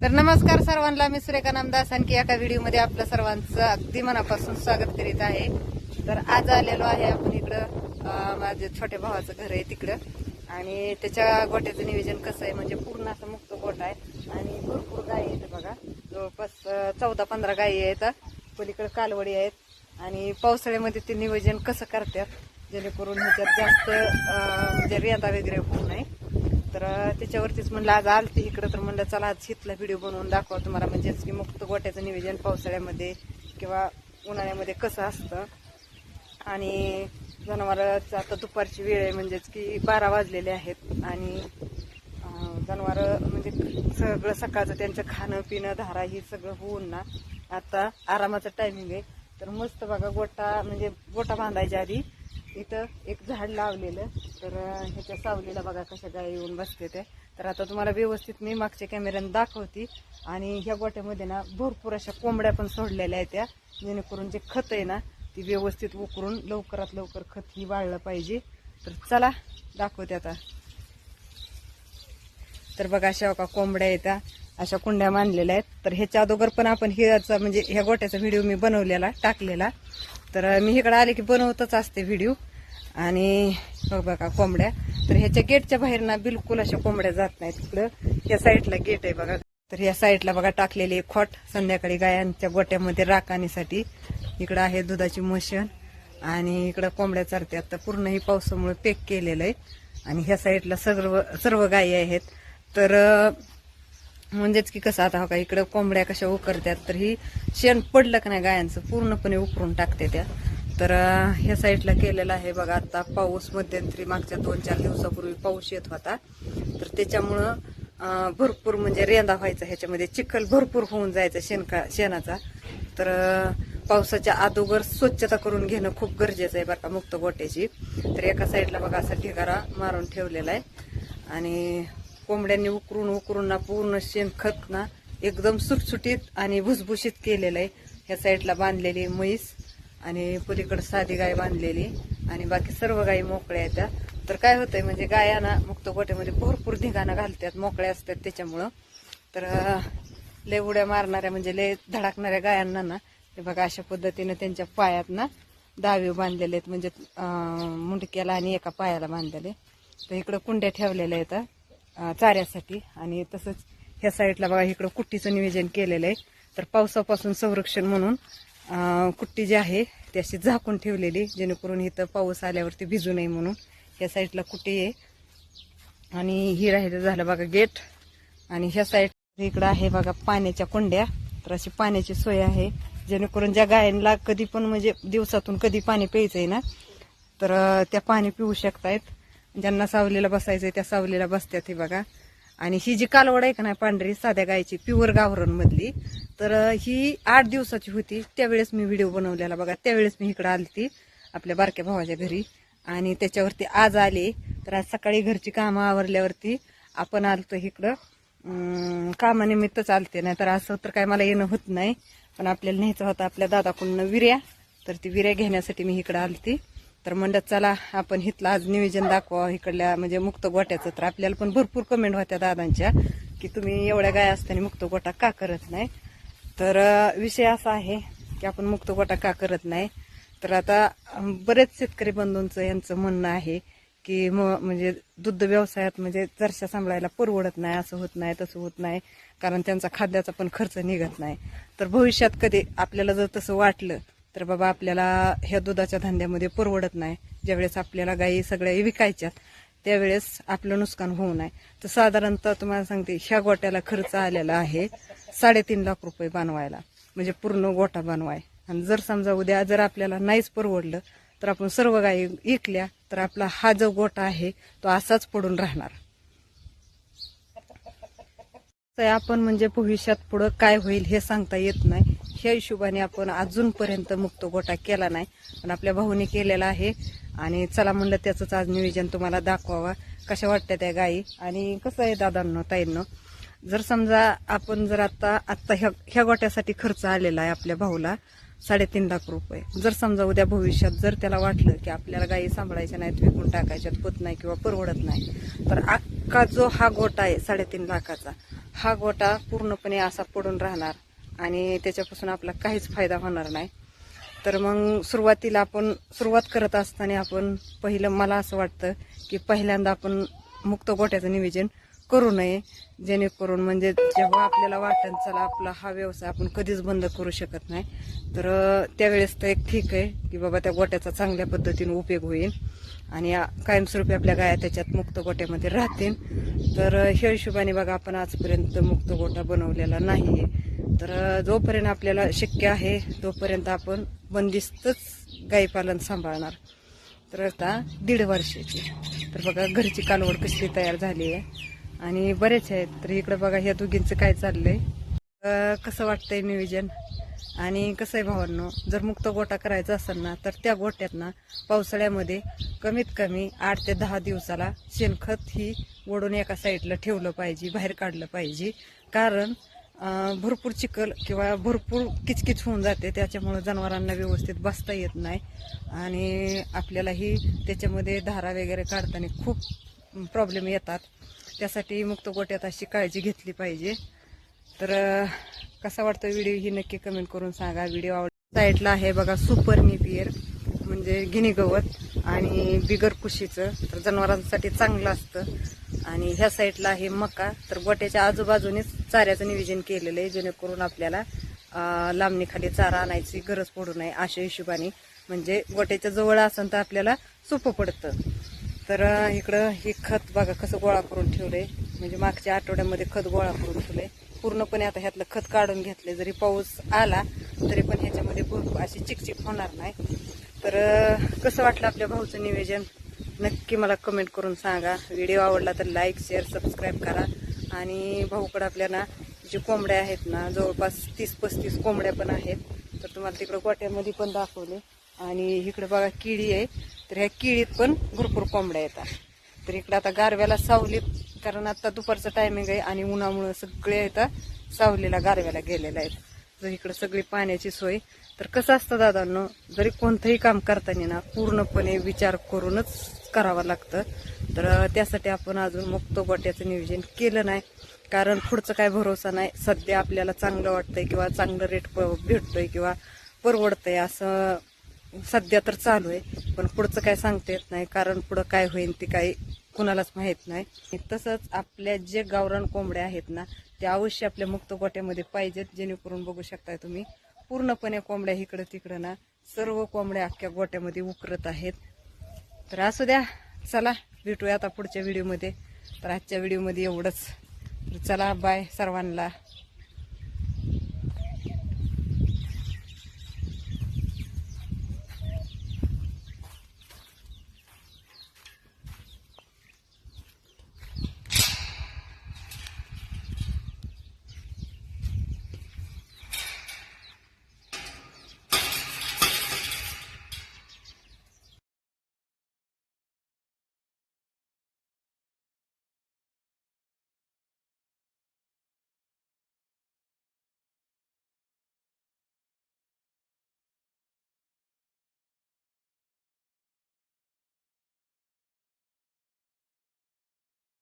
तर नमस्कार सर्वांना मी सुरेखा नामदास. आणखी एका व्हिडिओमध्ये आपलं सर्वांचं अगदी मनापासून स्वागत करीत आहे. तर आज आलेलो आहे आपण इकडं माझ्या छोट्या भावाचं घर आहे तिकडं. आणि त्याच्या गोट्याचं नियोजन कसं आहे म्हणजे पूर्ण असं मुक्त गोठा आहे. आणि भरपूर गायी आहेत बघा. जवळपास चौदा पंधरा गायी आहेत. पलीकडे कालवडी आहेत. आणि पावसाळ्यामध्ये ते नियोजन कसं करतात जेणेकरून ह्याच्यात जास्त म्हणजे रेता वगैरे होऊ नये. तर त्याच्यावरतीच म्हणलं आज आलते इकडं. तर म्हणलं चला आज हितला व्हिडिओ बनवून दाखवा तुम्हाला. म्हणजेच की मुक्त गोट्याचं निवेदन पावसाळ्यामध्ये किंवा उन्हाळ्यामध्ये कसं असतं. आणि जनावरांचं आता दुपारची वेळ आहे म्हणजेच की बारा वाजलेले आहेत. आणि जनावर म्हणजे सगळं सकाळचं त्यांचं खाणं पिणं धारा ही सगळं होऊन ना आता आरामाचं टायमिंग आहे. तर मस्त बघा गोटा म्हणजे गोटा बांधायच्या आधी इथं एक झाड लावलेलं. तर ह्याच्या सावलीला बघा कशा गाय येऊन बसते ते. तर आता तुम्हाला व्यवस्थित मी मागच्या कॅमेऱ्यानं दाखवते. आणि ह्या गोट्यामध्ये ना भरपूर अशा कोंबड्या पण सोडलेल्या आहेत त्या. जेणेकरून जे खत आहे ना ती व्यवस्थित उकरून लवकरात लवकर खत ही वाळलं पाहिजे. तर चला दाखवते आता. तर बघा अशा का कोंबड्या येत्या अशा कुंड्या मांडलेल्या आहेत. तर ह्याच्या अगोदर पण आपण ह्याचा म्हणजे ह्या गोट्याचा व्हिडिओ मी बनवलेला टाकलेला. तर मी इकडे आले की बनवतच असते व्हिडिओ आणि बघ बघा कोंबड्या. तर ह्याच्या गेटच्या बाहेर ना बिलकुल अशा कोंबड्या जात नाहीत. इकडं ह्या साईडला गेट आहे बघा. तर ह्या साईडला बघा टाकलेली खोट. संध्याकाळी गायांच्या गोट्यामध्ये राखणीसाठी इकडं आहे दुधाची मशीन. आणि इकडं कोंबड्या चरतात तर पूर्णही पावसामुळे पेक केलेलं आहे. आणि ह्या साईडला सर्व सर्व गायी आहेत. तर म्हणजेच की कसं आता हो का इकडं कोंबड्या कशा उकरतात तर ही शेण पडलं का नाही गायांचं पूर्णपणे उकरून टाकते त्या. तर ह्या साईडला केलेलं आहे बघा आता पाऊस मध्यंतरी मागच्या दोन चार दिवसापूर्वी पाऊस येत होता. तर त्याच्यामुळं भरपूर म्हणजे रेंदा व्हायचा ह्याच्यामध्ये चिखल भरपूर होऊन जायचा शेणका शेणाचा. तर पावसाच्या अगोदर स्वच्छता करून घेणं खूप गरजेचं आहे बरं का मुक्त गोट्याची. तर एका साईडला बघा असा ढिगारा मारून ठेवलेला आहे. आणि कोंबड्यांनी उकरून उकरून ना पूर्ण शेणखत ना एकदम सुटसुटीत आणि भुसभुशीत केलेलं आहे. ह्या साईडला बांधलेली म्हैस आणि पलीकडं साधी गाय बांधलेली आणि बाकी सर्व गायी मोकळ्या आहेत त्या. तर काय होतंय म्हणजे गायांना मुक्त गोट्यामध्ये भरपूर धिंगाणा घालतात मोकळ्या असतात त्याच्यामुळं. तर लय उड्या मारणाऱ्या म्हणजे लय धडकणाऱ्या गायांना ना हे बघा अशा पद्धतीनं त्यांच्या पायात ना दावे बांधलेले आहेत. म्हणजे मुंडक्याला आणि एका पायाला बांधलेले तर इकडं कुंड्या ठेवलेल्या आहेत. चाऱ्यासाठी. आणि तसंच ह्या साईडला बघा इकडं कुट्टीचं नियोजन केलेलं आहे. तर पावसापासून संरक्षण म्हणून कुट्टी जी आहे ती अशी झाकून ठेवलेली जेणेकरून इथं पाऊस आल्यावरती भिजू नये म्हणून. ह्या साईडला कुट्टी आहे. आणि ही राहिलं झालं बघा गेट. आणि ह्या साईड इकडं आहे बघा पाण्याच्या कुंड्या. तर अशी पाण्याची सोय आहे जेणेकरून ज्या गायांना कधी पण म्हणजे दिवसातून कधी पाणी प्यायचं आहे ना तर त्या पाणी पिऊ शकतायत. ज्यांना सावलीला बसायचंय त्या सावलीला बसत्यात हे बघा. आणि ही जी कालवड आहे का नाही पांढरी साध्या गायची प्युअर गावरण मधली. तर ही आठ दिवसाची होती. त्यावेळेस मी व्हिडिओ बनवलेला बघा. त्यावेळेस मी इकडं आलती आपल्या बारक्या भावाच्या घरी. आणि त्याच्यावरती आज आले. तर आज सकाळी घरची कामं आवरल्यावरती आपण आलतो इकडं. कामानिमित्तच आलते. नाही तर असं तर काय मला येणं होत नाही. पण आपल्याला न्यायचं होतं. आपल्या दादाकडून विर्या. तर ती विर्या घेण्यासाठी मी इकडं आलती. तर म्हणलं चला आपण हिथलं आज नियोजन दाखवा इकडल्या म्हणजे मुक्त गोट्याचं. तर आपल्याला पण भरपूर कमेंट होत्या दादांच्या की तुम्ही एवढ्या गाय असताना मुक्त गोटा का करत नाही? तर विषय असा आहे की आपण मुक्त गोटा का करत नाही? तर आता बरेच शेतकरी बंधूंचं यांचं म्हणणं आहे की म- म्हणजे दुग्ध व्यवसायात म्हणजे जरशा सांभाळायला परवडत नाही असं होत नाही तसं होत नाही कारण त्यांचा खाद्याचा पण खर्च निघत नाही. तर भविष्यात कधी आपल्याला जर तसं वाटलं तर बाबा आपल्याला ह्या दुधाच्या धंद्यामध्ये परवडत नाही. ज्यावेळेस आपल्याला गायी सगळ्या विकायच्यात त्यावेळेस आपलं नुकसान होऊ नये. तर साधारणतः तुम्हाला सांगते ह्या गोट्याला खर्च आलेला आहे साडेतीन लाख रुपये बनवायला. म्हणजे पूर्ण गोटा बनवाय. आणि जर समजा उद्या जर आपल्याला नाहीच परवडलं तर आपण सर्व गायी विकल्या तर आपला हा जो गोटा आहे तो असाच पडून राहणार. तर आपण म्हणजे भविष्यात पुढं काय होईल हे सांगता येत नाही. ह्या हिशोबाने आपण अजूनपर्यंत मुक्त गोटा केला नाही. पण आपल्या भाऊने केलेला आहे. आणि चला म्हणलं त्याचंच आज नियोजन तुम्हाला दाखवावा. कशा वाटत्या त्या गायी आणि कसं आहे दादांनो ताईंनो? जर समजा आपण जर आता आत्ता ह्या ह्या गोट्यासाठी खर्च आलेला आहे आपल्या भाऊला साडेतीन लाख रुपये. जर समजा उद्या भविष्यात जर त्याला वाटलं की आपल्याला गायी सांभाळायच्या नाहीत विकून टाकायच्यात होत नाही किंवा परवडत नाही तर अख्खा जो हा गोटा आहे साडेतीन लाखाचा हा गोटा पूर्णपणे असा पडून राहणार. आणि त्याच्यापासून आपला काहीच फायदा होणार नाही. तर मग सुरुवातीला आपण सुरुवात करत असताना आपण पहिलं मला असं वाटतं की पहिल्यांदा आपण मुक्त गोट्याचं नियोजन करू नये. जेणेकरून म्हणजे जेव्हा आपल्याला वाटेल चला आपला हा व्यवसाय आपण कधीच बंद करू शकत नाही. तर त्यावेळेस तर एक ठीक आहे की बाबा त्या गोट्याचा चांगल्या पद्धतीने उपयोग होईल आणि कायमस्वरूपी आपल्या गाया त्याच्यात मुक्त गोट्यामध्ये राहतील. तर हे ह्या हिशोबाने बघा आपण आजपर्यंत मुक्त गोटा बनवलेला नाही तर जोपर्यंत आपल्याला शक्य आहे तोपर्यंत आपण बंदिस्तच गाईपालन सांभाळणार. तर आता दीड वर्षाची. तर बघा घरची कालवड कशी तयार झाली आहे. आणि बरेच आहेत. तर इकडं बघा ह्या दोघींचं काय चाललंय. कसं वाटतंय नियोजन? आणि कसं आहे भावांनो? जर मुक्त गोटा करायचा असेल ना तर त्या गोट्यात ना पावसाळ्यामध्ये कमीत कमी आठ ते दहा दिवसाला शेणखत ही ओढून एका साईडला ठेवलं पाहिजे बाहेर काढलं पाहिजे. कारण भरपूर चिखल किंवा भरपूर किचकिच होऊन जाते. त्याच्यामुळे जनावरांना व्यवस्थित बसता येत नाही. आणि आपल्यालाही त्याच्यामध्ये धारा वगैरे काढताना खूप प्रॉब्लेम येतात. त्यासाठी मुक्त गोट्यात अशी काळजी घेतली पाहिजे. तर कसा वाटतो व्हिडिओ ही नक्की कमेंट करून सांगा. व्हिडिओ आवड साईडला आहे बघा सुपर निपियर म्हणजे गिनी गवत आणि बिगर कुशीचं. तर जनावरांसाठी चांगलं असतं. आणि ह्या साईडला आहे मका. तर गोट्याच्या आजूबाजूनेच चाऱ्याचं नियोजन केलेलं आहे जेणेकरून आपल्याला लांबणीखाली चारा आणायची गरज पडू नये अशा हिशोबाने. म्हणजे गोट्याच्या जवळ असेल तर आपल्याला सोपं पडतं. तर इकडं हे खत बघा कसं गोळा करून ठेवलंय. म्हणजे मागच्या आठवड्यामध्ये खत गोळा करून ठेवलंय. पूर्णपणे आता ह्यातलं खत काढून घेतलंय. जरी पाऊस आला तरी पण ह्याच्यामध्ये भरपूर अशी चिकचिक होणार नाही. तर कसं वाटलं आपल्या भाऊचं निवेदन नक्की मला कमेंट करून सांगा. व्हिडिओ आवडला तर लाईक शेअर सबस्क्राईब करा. आणि भाऊकडं आपल्या ना जे कोंबड्या आहेत ना जवळपास तीस पस्तीस कोंबड्या पण आहेत. तर तुम्हाला तिकडं गोट्यामध्ये पण दाखवले. आणि इकडं बघा किडी आहे. तर ह्या किडीत पण भरपूर कोंबड्या येतात. तर इकडं आता गारव्याला सावलीत कारण आता दुपारचं टायमिंग आहे आणि उन्हामुळं सगळे आता सावलीला गारव्याला गेलेले आहेत. जर इकडं सगळी पाण्याची सोय. तर कसं असतं दादांनो जरी कोणतंही काम करताना ना पूर्णपणे विचार करूनच करावं लागतं. तर त्यासाठी आपण अजून मुक्त गोट्याचं नियोजन केलं नाही. कारण पुढचं काय भरोसा नाही. सध्या आपल्याला चांगलं वाटतंय किंवा चांगलं रेट भेटतोय किंवा परवडतंय असं सध्या तर चालू आहे. पण पुढचं काय सांगता येत नाही. कारण पुढं काय होईल ते काही कुणालाच माहीत नाही. तसंच आपल्या जे गावरान कोंबड्या आहेत ना त्या अवश्य आपल्या मुक्त गोट्यामध्ये पाहिजेत. जेणेकरून बघू शकताय तुम्ही पूर्णपणे कोंबड्या इकडं तिकडं ना सर्व कोंबड्या अख्ख्या गोट्यामध्ये उकरत आहेत. तर असू द्या. चला भेटूया आता पुढच्या व्हिडिओमध्ये तर आजच्या व्हिडिओमध्ये एवढंच. तर चला बाय सर्वांना.